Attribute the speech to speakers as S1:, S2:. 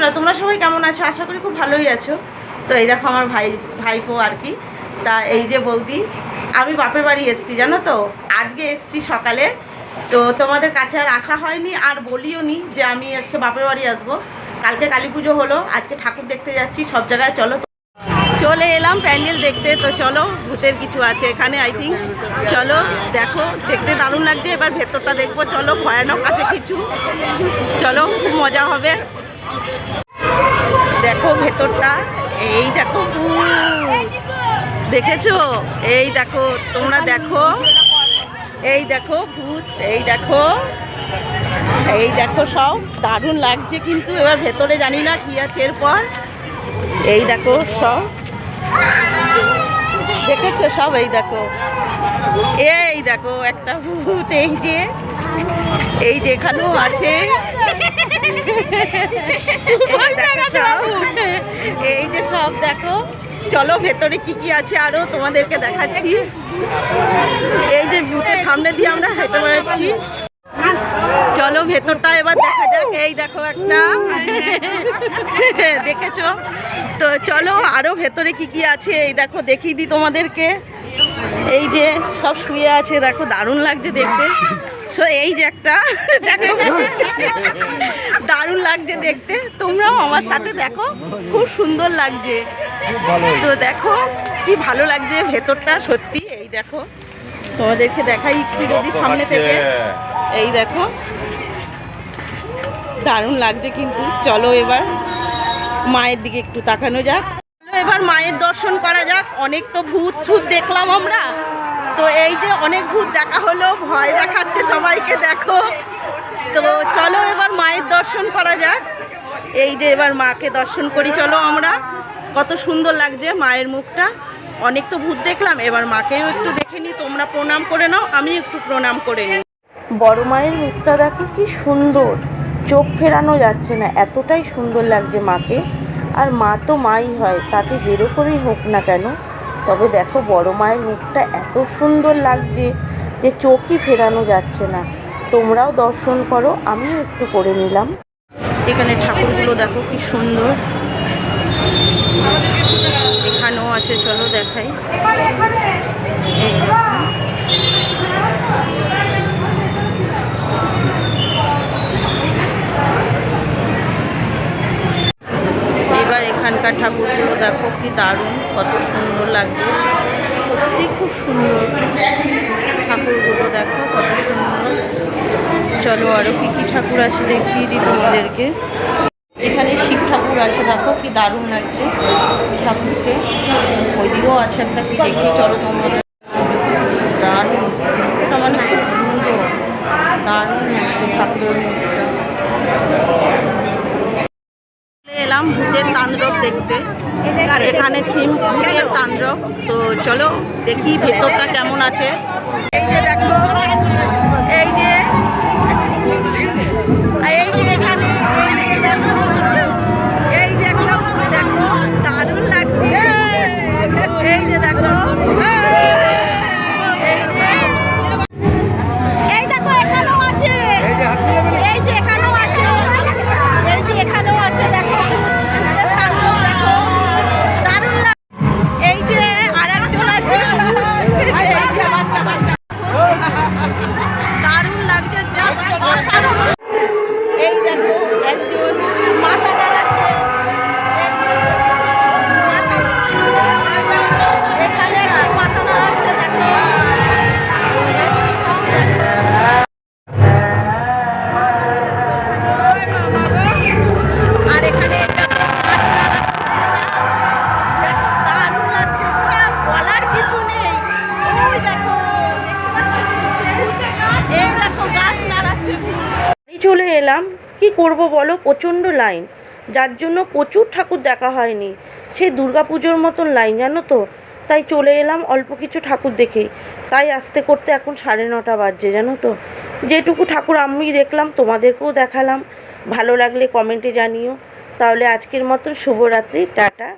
S1: বন্ধুরা তোমরা সবাই কেমন আছো? আশা করি খুব ভালোই আছো। তো এই দেখো আমার ভাই, ভাইপো আর কি। তা এই যে বৌদি, আমি বাপের বাড়ি এসছি, জানো তো? আজকে এসছি সকালে। তো তোমাদের কাছে আর আসা হয়নি, আর বলিও নি যে আমি আজকে বাপের বাড়ি আসব। কালকে কালী পুজো হলো, আজকে ঠাকুর দেখতে যাচ্ছি, সব জায়গায় চলো। চলে এলাম প্যান্ডেল দেখতে, তো চলো, ভূতের কিছু আছে এখানে আই থিঙ্ক চলো, দেখো, দেখতে দারুণ লাগছে, এবার ভেতরটা দেখব, চলো, ভয়ানক আছে কিছু। চলো, খুব মজা হবে। দেখো ভেতরটা, এই দেখো দেখেছ? এই দেখো, তোমরা দেখো। এই দেখো ভূত, এই দেখো। এই দেখো সব, দারুণ লাগছে কিন্তু, এবার ভেতরে জানি না কি আছে এরপর। এই দেখো সব। দেখেছ সব? এই দেখো। এই দেখো একটা ভূত, এই যে এই যে এখানেও আছে। এই যে সব দেখো। চলো, ভেতরে কি কি আছে আরও তোমাদেরকে দেখাচ্ছি। এই যে সামনে দিয়ে আমরা হেঁটে বেড়াচ্ছি। চলো, ভেতরটা এবার দেখা যাক। এই দেখো একটা। দেখেছ? তো চলো, আরও ভেতরে কি কি আছে? এই দেখো, দেখিয়ে দিই তোমাদেরকে। এই যে সব শুয়ে আছে। দেখো, দারুণ লাগছে দেখতে। সো এই যে একটা দেখো। দারুণ লাগছে দেখতে। তোমরাও আমার সাথে দেখো। খুব সুন্দর লাগছে। তো দেখো কি ভালো লাগছে ভেতরটা সত্যি। এই দেখো তোমাদেরকে দেখাই একটু যদি সামনে থেকে। এই দেখো দারুণ লাগছে কিন্তু। চলো এবার মায়ের দিকে একটু তাকানো যাক। এবার মায়ের দর্শন করা যাক। অনেক তো ভূত ভূত দেখলাম আমরা। তো এই যে অনেক ভূত দেখা হলো, ভয় দেখাচ্ছে সবাইকে, দেখো। তো চলো এবার মায়ের দর্শন করা যাক। এই যে এবার মাকে দর্শন করি, চলো আমরা। কত সুন্দর লাগছে মায়ের মুখটা। অনেক তো ভূত দেখলাম, এবার মাকেও একটু দেখে নিই তোমরা প্রণাম করে নাও, আমি একটু প্রণাম করে নিই বড় মায়ের মুখটা দেখো কি সুন্দর। চোখ ফেরানো যাচ্ছে না, এতটাই সুন্দর লাগছে মাকে। আর মা তো মাই হয়, তাতে যেরকমই হোক না কেন তবে দেখো বড় মায়ের মুখটা এত সুন্দর লাগছে যে চোখই ফেরানো যাচ্ছে না। তোমরাও দর্শন করো, আমিও একটু করে নিলাম। এখানে ঠাকুরগুলো দেখো কি সুন্দর। এখানেও আছে, চলো দেখাই এই দেখো। এবার এখানকার ঠাকুরগুলো দেখো কি দারুণ, কত সুন্দর লাগছে। সত্যি খুব সুন্দর ঠাকুরগুলো দেখো, কত সুন্দর। চলো আরও কি কি ঠাকুর আছে দেখিয়ে দিই তোমাদেরকে। এখানে শিব ঠাকুর আছে, দেখো কি দারুণ লাগছে ঠাকুরকে। ওইদিকেও আছে একটা কি দেখি, চলো তোমাদের। দারুণ মানে খুব সুন্দর, দারুণ লাগছে ঠাকুরের মুখটা এলাম ভূতের তাণ্ডব দেখতে। আর এখানে থিম ভূতের তাণ্ডব। তো চলো দেখি ভেতরটা কেমন আছে। এই যে দেখো, এই যে এই যে চলে এলাম। কি করব বলো? প্রচণ্ড লাইন। যার জন্য প্রচুর ঠাকুর দেখা হয়নি। সেই দুর্গাপুজোর মতন লাইন, জানো তো? তাই চলে এলাম অল্প কিছু ঠাকুর দেখেই তাই আসতে করতে এখন সাড়ে নটা বাজছে, জানো তো? যেটুকু ঠাকুর আমি দেখলাম, তোমাদেরকেও দেখালাম। ভালো লাগলে কমেন্টে জানিও। তাহলে আজকের মতন শুভরাত্রি, টাটা।